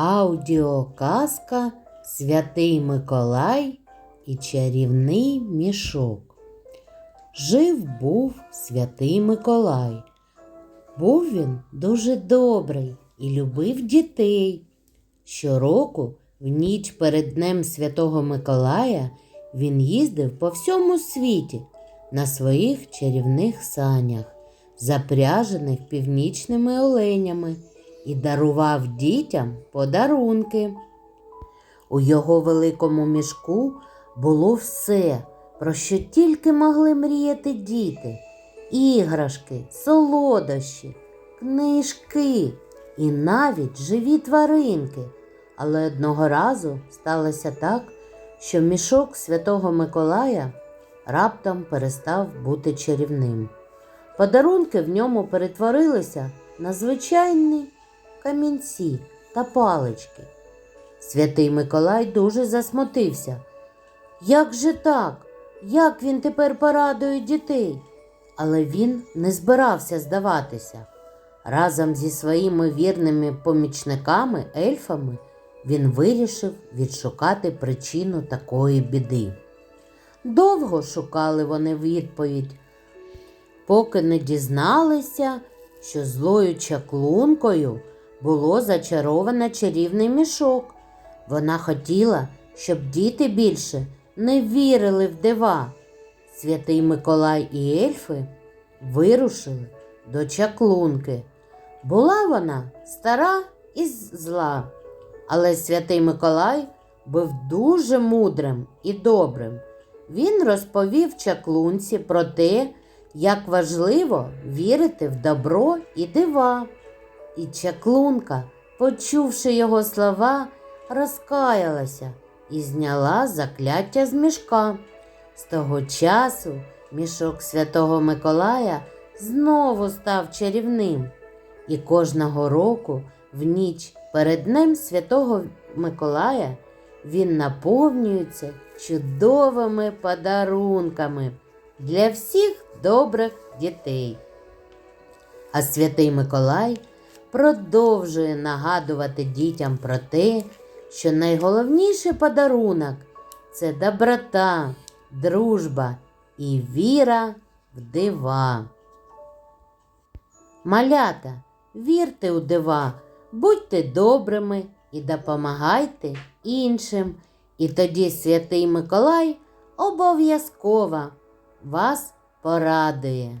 Аудіоказка Святий Миколай і чарівний мішок. Жив був святий Миколай. Був він дуже добрий і любив дітей. Щороку, в ніч перед Днем Святого Миколая, він їздив по всьому світі на своїх чарівних санях, запряжених північними оленями, і дарував дітям подарунки. У його великому мішку було все, про що тільки могли мріяти діти: іграшки, солодощі, книжки і навіть живі тваринки. Але одного разу сталося так, що мішок Святого Миколая раптом перестав бути чарівним. Подарунки в ньому перетворилися на звичайні камінці та палички. Святий Миколай дуже засмутився. Як же так? Як він тепер порадує дітей? Але він не збирався здаватися. Разом зі своїми вірними помічниками, ельфами, він вирішив відшукати причину такої біди. Довго шукали вони відповідь, поки не дізналися, що злою чаклункою було зачаровано чарівний мішок. Вона хотіла, щоб діти більше не вірили в дива. Святий Миколай і ельфи вирушили до чаклунки. Була вона стара і зла, але святий Миколай був дуже мудрим і добрим. Він розповів чаклунці про те, як важливо вірити в добро і дива. І чаклунка, почувши його слова, розкаялася і зняла закляття з мішка. З того часу мішок святого Миколая знову став чарівним, і кожного року в ніч перед Днем Святого Миколая він наповнюється чудовими подарунками для всіх добрих дітей. А святий Миколай продовжує нагадувати дітям про те, що найголовніший подарунок це доброта, дружба і віра в дива. Малята, вірте у дива, будьте добрими і допомагайте іншим. І тоді святий Миколай обов'язково вас порадує.